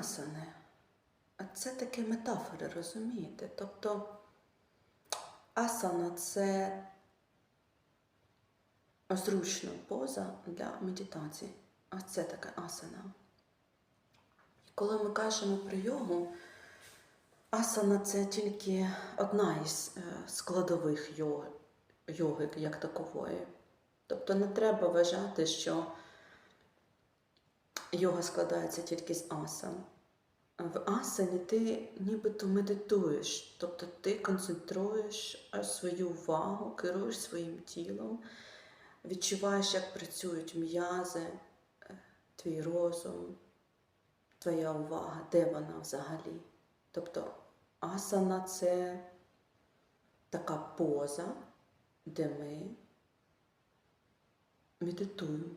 асани. А це такі метафори, розумієте? Тобто асана це зручна поза для медитації. Ось це така асана. І коли ми кажемо про йогу, асана це тільки одна із е, складових йоги, йоги як такової. Тобто не треба вважати, що йога складається тільки з асан. В асані ти нібито медитуєш, тобто ти концентруєш е, свою увагу, керуєш своїм тілом, відчуваєш, як працюють м'язи, е, твій розум, твоя увага, де вона взагалі. Тобто асана це така поза, де ми медитуємо.